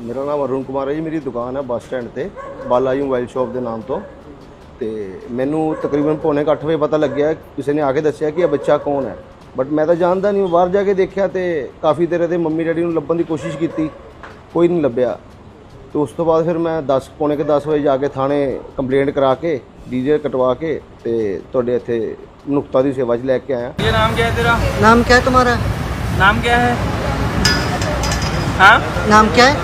ਮੇਰਾ ਨਾਮ ਅਰੁਣ ਕੁਮਾਰ ਹੈ ਜੀ ਮੇਰੀ ਦੁਕਾਨ ਹੈ ਬੱਸ ਸਟੈਂਡ ਤੇ ਬਾਲਾ ਜੀ ਮੋਬਾਈਲ ਸ਼ਾਪ ਦੇ ਨਾਮ ਤੋਂ। ਤੇ ਮੈਨੂੰ ਤਕਰੀਬਨ ਪੌਣੇ 8 ਵਜੇ ਪਤਾ ਲੱਗਿਆ ਕਿਸੇ ਨੇ ਆ ਕੇ ਦੱਸਿਆ ਕਿ ਇਹ ਬੱਚਾ ਕੌਣ ਹੈ। ਬਟ ਮੈਂ ਤਾਂ ਜਾਣਦਾ ਨਹੀਂ ਬਾਹਰ ਜਾ ਕੇ ਦੇਖਿਆ ਤੇ ਕਾਫੀ ਦੇਰ ਇਹਦੇ ਮੰਮੀ ਡੈਡੀ ਨੂੰ ਲੱਭਣ ਦੀ ਕੋਸ਼ਿਸ਼ ਕੀਤੀ ਕੋਈ ਨਹੀਂ ਲੱਭਿਆ। ਤੇ ਉਸ ਤੋਂ ਬਾਅਦ ਫਿਰ ਮੈਂ 10 ਪੌਣੇ ਕੇ 10 ਵਜੇ ਜਾ ਕੇ ਥਾਣੇ ਕੰਪਲੇਂਟ ਕਰਾ ਕੇ ਡੀਜੇ ਕਟਵਾ ਕੇ ਤੇ ਤੁਹਾਡੇ ਇੱਥੇ ਨੁਕਤਾ ਦੀ ਸੇਵਾ 'ਚ ਲੈ ਕੇ ਆਇਆ। ਇਹ ਨਾਮ ਕੀ ਹੈ ਤੇਰਾ? ਨਾਮ ਕੀ ਹੈ ਤੁਹਾਡਾ? ਨਾਮ ਕੀ ਹੈ? ਹਾਂ? ਨਾਮ ਕੀ ਹੈ?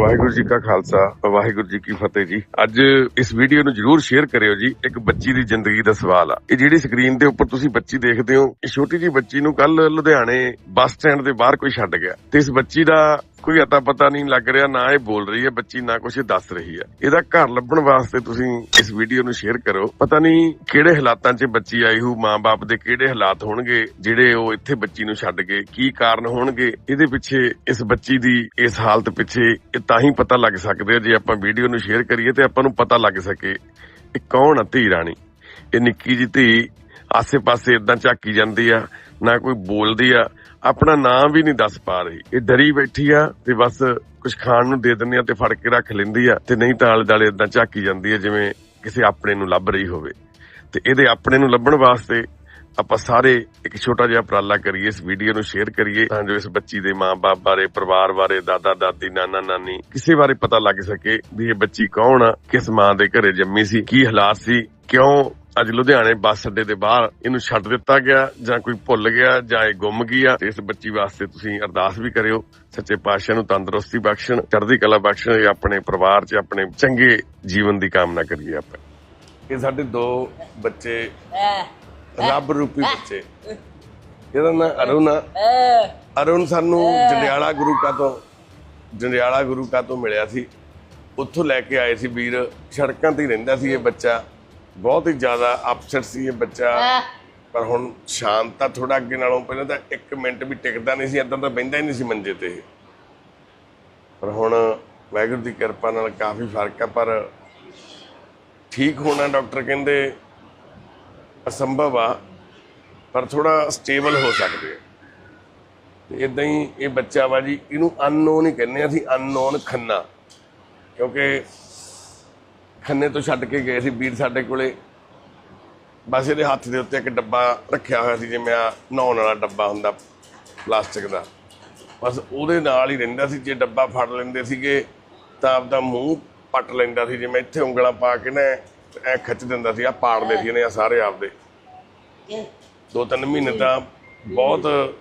ਵਾਹਿਗੁਰੂ ਜੀ ਕਾ ਖਾਲਸਾ, ਵਾਹਿਗੁਰੂ ਜੀ ਕੀ ਫਤਿਹ ਜੀ। ਅੱਜ ਇਸ ਵੀਡੀਓ ਨੂੰ ਜਰੂਰ ਸ਼ੇਅਰ ਕਰਿਓ ਜੀ, ਇੱਕ ਬੱਚੀ ਦੀ ਜ਼ਿੰਦਗੀ ਦਾ ਸਵਾਲ ਆ। ਇਹ ਜਿਹੜੀ ਸਕਰੀਨ ਦੇ ਉੱਪਰ ਤੁਸੀਂ ਬੱਚੀ ਦੇਖਦੇ ਹੋ, ਇਹ ਛੋਟੀ ਜੀ ਬੱਚੀ ਨੂੰ ਕੱਲ ਲੁਧਿਆਣੇ ਬੱਸ ਸਟੈਂਡ ਦੇ ਬਾਹਰ ਕੋਈ ਛੱਡ ਗਿਆ। ਤੇ ਇਸ ਬੱਚੀ ਦਾ ਕੋਈ ਅਤਾ ਪਤਾ ਨਹੀਂ ਲੱਗ ਰਿਹਾ, ਨਾ ਇਹ ਬੋਲ ਰਹੀ ਹੈ ਬੱਚੀ, ਨਾ ਕੁਝ ਦੱਸ ਰਹੀ ਹੈ। ਇਹਦਾ ਘਰ ਲੱਭਣ ਵਾਸਤੇ ਤੁਸੀਂ ਇਸ ਵੀਡੀਓ ਨੂੰ ਸ਼ੇਅਰ ਕਰੋ। ਪਤਾ ਨਹੀਂ ਕਿਹੜੇ ਹਾਲਾਤਾਂ 'ਚ ਬੱਚੀ ਆਈ ਹੋ ਮਾਂ-ਬਾਪ ਦੇ ਕਿਹੜੇ ਹਾਲਾਤ ਹੋਣਗੇ, ਜਿਹੜੇ ਉਹ ਇੱਥੇ ਬੱਚੀ ਨੂੰ ਛੱਡ ਗਏ, ਕੀ ਕਾਰਨ ਹੋਣਗੇ, ਇਹਦੇ ਪਿੱਛੇ ਇਸ ਬੱਚੀ ਦੀ ਇਸ ਹਾਲਤ ਪਿੱਛੇ ਇਹ ਤਾਂ ਹੀ ਪਤਾ ਲੱਗ ਸਕਦਾ ਜੇ ਆਪਾਂ ਵੀਡੀਓ ਨੂੰ ਸ਼ੇਅਰ ਕਰੀਏ ਤੇ ਆਪਾਂ ਨੂੰ ਪਤਾ ਲੱਗ ਸਕੇ ਇਹ ਕੌਣ ਆ ਧੀ ਰਾਣੀ। ਇਹ ਨਿੱਕੀ ਜੀ ਧੀ ਆਸੇ-ਪਾਸੇ ਇਦਾਂ ਝਾਕੀ ਜਾਂਦੀ ਆ ਨਾ ਕੋਈ ਬੋਲਦੀ ਆ, ਆਪਣਾ ਨਾਮ ਵੀ ਨਹੀਂ ਦੱਸ ਪਾ ਰਹੀ। ਇਹ ਡਰੀ ਬੈਠੀ ਆ ਤੇ ਬਸ ਕੁਝ ਖਾਣ ਨੂੰ ਦੇ ਦਿੰਦੇ ਆ ਤੇ ਫੜ ਕੇ ਰੱਖ ਲੈਂਦੀ ਆ ਤੇ ਨਹੀਂ ਤਾਂ ਆਲੇ ਦਾਲੇ ਇਦਾਂ ਝਾਕੀ ਜਾਂਦੀ ਆ ਜਿਵੇਂ ਕਿਸੇ ਆਪਣੇ ਨੂੰ ਲੱਭ ਰਹੀ ਹੋਵੇ। ਤੇ ਇਹਦੇ ਆਪਣੇ ਨੂੰ ਲੱਭਣ ਵਾਸਤੇ ਆਪਾਂ ਸਾਰੇ ਇੱਕ ਛੋਟਾ ਜਿਹਾ ਉਪਰਾਲਾ ਕਰੀਏ, ਇਸ ਵੀਡੀਓ ਨੂੰ ਸ਼ੇਅਰ ਕਰੀਏ ਤਾਂ ਜੋ ਇਸ ਬੱਚੀ ਦੇ ਮਾਂ-ਬਾਪ ਬਾਰੇ, ਪਰਿਵਾਰ ਬਾਰੇ, ਦਾਦਾ, ਦਾਦੀ, ਨਾਨਾ, ਨਾਨੀ ਕਿਸੇ ਬਾਰੇ ਪਤਾ ਲੱਗ ਸਕੇ ਵੀ ਇਹ ਬੱਚੀ ਕੌਣ ਆ, ਕਿਸ ਮਾਂ ਦੇ ਘਰੇ ਜੰਮੀ ਸੀ, ਕੀ ਹਾਲਾਤ ਸੀ, ਕਿਉਂ ਅੱਜ ਲੁਧਿਆਣੇ ਬੱਸ ਅੱਡੇ ਦੇ ਬਾਹਰ ਇਹਨੂੰ ਛੱਡ ਦਿੱਤਾ ਗਿਆ ਜਾਂ ਕੋਈ ਭੁੱਲ ਗਿਆ ਜਾਂ ਇਹ ਗੁੰਮ ਗਈ ਆ ਤੇ ਇਸ ਬੱਚੀ ਵਾਸਤੇ ਤੁਸੀਂ ਅਰਦਾਸ ਵੀ ਕਰਿਓ। ਸੱਚੇ ਪਾਤਸ਼ਾਹ ਨੂੰ ਤੰਦਰੁਸਤੀ ਬਖਸ਼ਣ ਚੜ੍ਹਦੀ ਕਲਾ ਬਖਸ਼ਣ ਇਹ ਆਪਣੇ ਪਰਿਵਾਰ 'ਚ ਆਪਣੇ ਚੰਗੇ ਜੀਵਨ ਦੀ ਕਾਮਨਾ ਕਰੀਏ ਆਪਾਂ। ਇਹ ਸਾਡੇ ਦੋ ਬੱਚੇ ਰੱਬ ਰੂਪੀ ਬੱਚੇ। ਇਹਦਾ ਨਾਂ ਅਰੁਣ ਆ। ਅਰੁਣ ਸਾਨੂੰ ਜੰਡਿਆਲਾ ਗੁਰੂ ਕਾ ਤੋਂ ਜੰਡਿਆਲਾ ਗੁਰੂ ਕਾ ਤੋਂ ਮਿਲਿਆ ਸੀ। ਉੱਥੋਂ ਲੈ ਕੇ ਆਏ ਸੀ ਵੀਰ ਸੜਕਾਂ ਤੇ ਰਹਿੰਦਾ ਸੀ ਇਹ ਬੱਚਾ। ਬਹੁਤ ਹੀ ਜ਼ਿਆਦਾ ਅਪਸੈਟ ਸੀ ਇਹ ਬੱਚਾ। ਪਰ ਹੁਣ ਸ਼ਾਂਤ ਤਾਂ ਥੋੜਾ ਅੱਗੇ ਨਾਲੋਂ ਪਹਿਲਾਂ ਤਾਂ 1 ਮਿੰਟ ਵੀ ਟਿਕਦਾ ਨਹੀਂ ਸੀ ਇਦਾਂ ਤਾਂ ਬਹਿੰਦਾ ਹੀ ਨਹੀਂ ਸੀ ਮੰਜੇ ਤੇ। ਪਰ ਹੁਣ ਵਾਹਿਗੁਰੂ ਦੀ ਕਿਰਪਾ ਨਾਲ ਕਾਫੀ ਫ਼ਰਕ ਆ ਪਰ ਠੀਕ ਹੋਣਾ ਡਾਕਟਰ ਕਹਿੰਦੇ ਅਸੰਭਵ ਆ ਪਰ ਥੋੜਾ ਸਟੇਬਲ ਹੋ ਸਕਦੇ ਆ। ਤੇ ਇਦਾਂ ਹੀ ਇਹ ਬੱਚਾ ਵਾ ਜੀ ਇਹਨੂੰ ਅਨਨੋਨ ਹੀ ਕਹਿੰਦੇ ਆ ਅਸੀਂ ਅਨਨੋਨ ਖੰਨਾ। ਕਿਉਂਕਿ ਖੰਨੇ ਤੋਂ ਛੱਡ ਕੇ ਗਏ ਸੀ, ਵੀਰ ਸਾਡੇ ਕੋਲੇ। ਬਸ ਇਹਦੇ ਹੱਥ ਦੇ ਉੱਤੇ ਇੱਕ ਡੱਬਾ ਰੱਖਿਆ ਹੋਇਆ ਸੀ, ਜਿਵੇਂ ਆ ਨਹਾਉਣ ਵਾਲਾ ਡੱਬਾ ਹੁੰਦਾ ਪਲਾਸਟਿਕ ਦਾ। ਬਸ ਉਹਦੇ ਨਾਲ ਹੀ ਰਹਿੰਦਾ ਸੀ, ਜੇ ਡੱਬਾ ਫੜ ਲੈਂਦੇ ਸੀਗੇ, ਤਾਂ ਆਪਦਾ ਮੂੰਹ ਪੱਟ ਲੈਂਦਾ ਸੀ, ਜਿਵੇਂ ਇੱਥੇ ਉਂਗਲਾਂ ਪਾ ਕੇ ਨਾ ਐ ਖਿੱਚ ਦਿੰਦਾ ਸੀ ਆ ਪਾੜਦੇ ਸੀ ਇਹਨੇ ਆ ਸਾਰੇ ਆਪਦੇ। ਦੋ ਤਿੰਨ ਮਹੀਨੇ ਤਾਂ ਬਹੁਤ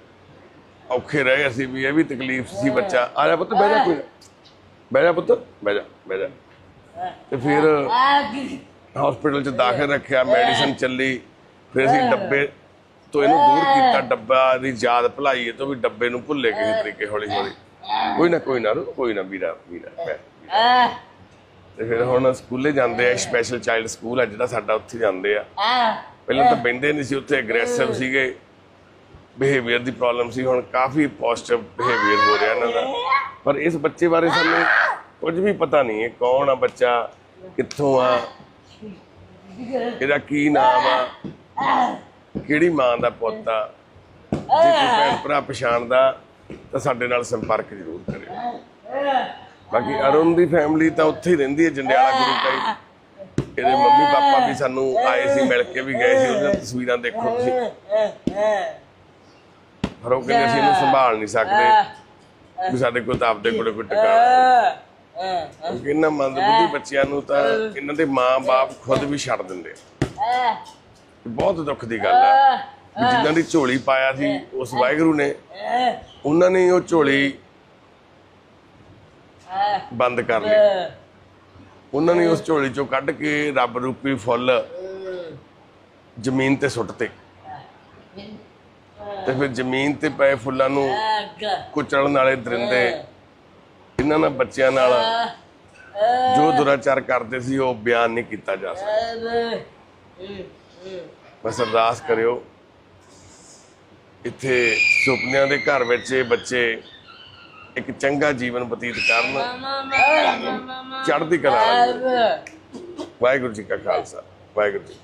ਔਖੇ ਰਹੇ ਅਸੀਂ ਵੀ, ਇਹ ਵੀ ਤਕਲੀਫ ਸੀ ਬੱਚਾ। ਆ ਜਾ ਪੁੱਤ, ਬਹਿ ਜਾ ਕੋਈ। ਬਹਿ ਜਾ ਪੁੱਤ, ਬਹਿ ਜਾ ਬਹਿ ਜਾ। ਤੇ ਫਿਰ ਹਸਪੀਟਲ 'ਚ ਦਾਖਲ ਰੱਖਿਆ ਮੈਡੀਸਨ ਚੱਲੀ। ਫਿਰ ਅਸੀਂ ਡੱਬੇ ਤੋਂ ਇਹਨੂੰ ਦੂਰ ਕੀਤਾ ਡੱਬਾ ਦੀ ਯਾਦ ਭੁਲਾਈ ਇਹ ਤੋਂ ਵੀ ਡੱਬੇ ਨੂੰ ਭੁੱਲੇ ਕਿਸੇ ਤਰੀਕੇ ਹੌਲੀ ਹੌਲੀ। ਕੋਈ ਨਾ ਕੋਈ ਨਾ ਰੋ, ਕੋਈ ਨਾ ਵੀਰਾ ਵੀਰਾ। ਤੇ ਫਿਰ ਹੁਣ ਸਕੂਲੇ ਜਾਂਦੇ ਆ ਸਪੈਸ਼ਲ ਚਾਈਲਡ ਸਕੂਲ ਆ ਜਿਹੜਾ ਸਾਡਾ ਉੱਥੇ ਜਾਂਦੇ ਆ। ਪਹਿਲਾਂ ਤਾਂ ਬੈਂਦੇ ਨਹੀਂ ਸੀ ਉੱਥੇ ਅਗਰੈਸਿਵ ਸੀਗੇ। ਬਿਹੇਵੀਅਰ ਦੀ ਪ੍ਰੋਬਲਮ ਸੀ ਹੁਣ ਕਾਫੀ ਪੋਜ਼ਿਟਿਵ ਬਿਹੇਵੀਅਰ ਹੋ ਰਿਹਾ ਇਹਨਾਂ ਦਾ। ਪਰ ਇਸ ਬੱਚੇ ਬਾਰੇ ਸਾਨੂੰ ਕੁਝ ਵੀ ਪਤਾ ਨਹੀਂ ਹੈ ਕੌਣ ਆ ਬੱਚਾ ਕਿੱਥੋਂ ਆ? ਇਹਦਾ ਕੀ ਨਾਮ ਆ? ਕਿਹੜੀ ਮਾਂ ਦਾ ਪੁੱਤ ਆ? ਜੇ ਕੋਈ ਭੈਣ ਭਰਾ ਪਛਾਣਦਾ, ਤਾਂ ਸਾਡੇ ਨਾਲ ਸੰਪਰਕ ਜ਼ਰੂਰ ਕਰਿਓ। ਬਾਕੀ ਅਰੁਣ ਦੀ ਫੈਮਿਲੀ ਤਾਂ ਉੱਥੇ ਹੀ ਰਹਿੰਦੀ ਹੈ, ਜੰਡਿਆਲਾ ਗੁਰੂ ਕਾ ਇਹਦੇ ਮੰਮੀ ਪਾਪਾ ਵੀ ਸਾਨੂੰ ਆਏ ਸੀ, ਮਿਲ ਕੇ ਵੀ ਗਏ ਸੀ, ਉਹਦੀਆਂ ਤਸਵੀਰਾਂ ਦੇਖੋ ਤੁਸੀਂ। ਪਰ ਉਹ ਕਹਿੰਦੇ ਅਸੀਂ ਇਹਨੂੰ ਸੰਭਾਲ ਨਹੀਂ ਸਕਦੇ, ਵੀ ਸਾਡੇ ਕੋਲ ਤਾਂ ਆਪਦੇ ਕੋਲੇ ਕੋਈ ਟਿਕਾਣਾ ਨਹੀਂ। ਕਿਉਂਕਿ ਇਹਨਾਂ ਮੰਦਬੁੱਧੀ ਬੱਚਿਆਂ ਨੂੰ ਤਾਂ ਇਹਨਾਂ ਦੇ ਮਾਂ-ਬਾਪ ਖੁਦ ਵੀ ਛੱਡ ਦਿੰਦੇ ਆ। ਬਹੁਤ ਦੁੱਖ ਦੀ ਗੱਲ ਆ। ਜਿਨ੍ਹਾਂ ਦੀ ਝੋਲੀ ਪਾਇਆ ਸੀ ਉਸ ਵਾਹਿਗੁਰੂ ਨੇ ਉਹਨਾਂ ਨੇ ਉਹ ਝੋਲੀ ਬੰਦ ਕਰ ਲਈ। ਉਹਨਾਂ ਨੇ ਉਸ ਝੋਲੀ ਚੋਂ ਕੱਢ ਕੇ ਰੱਬ ਰੂਪੀ ਫੁੱਲ ਜ਼ਮੀਨ ਤੇ ਸੁੱਟਤੇ ਤੇ। ਫਿਰ ਜ਼ਮੀਨ ਤੇ ਪਏ ਫੁੱਲਾਂ ਨੂੰ ਕੁਚਲਣ ਵਾਲੇ ਦਰਿੰਦੇ ਇਹਨਾਂ ਨਾਲ ਬੱਚਿਆਂ ਨਾਲ ਜੋ ਦੁਰਾਚਾਰ ਕਰਦੇ ਸੀ ਉਹ ਬਿਆਨ ਨਹੀਂ ਕੀਤਾ ਜਾ ਸਕਦਾ ਬਸ ਅਰਦਾਸ ਕਰਿਓ ਇੱਥੇ ਸੁਪਨਿਆਂ ਦੇ ਘਰ ਵਿੱਚ ਇਹ ਬੱਚੇ ਇੱਕ ਚੰਗਾ ਜੀਵਨ ਬਤੀਤ ਕਰਨ ਚੜ੍ਹਦੀ ਕਲਾ। ਵਾਹਿਗੁਰੂ ਜੀ ਕਾ ਖਾਲਸਾ ਵਾਹਿਗੁਰੂ ਜੀ।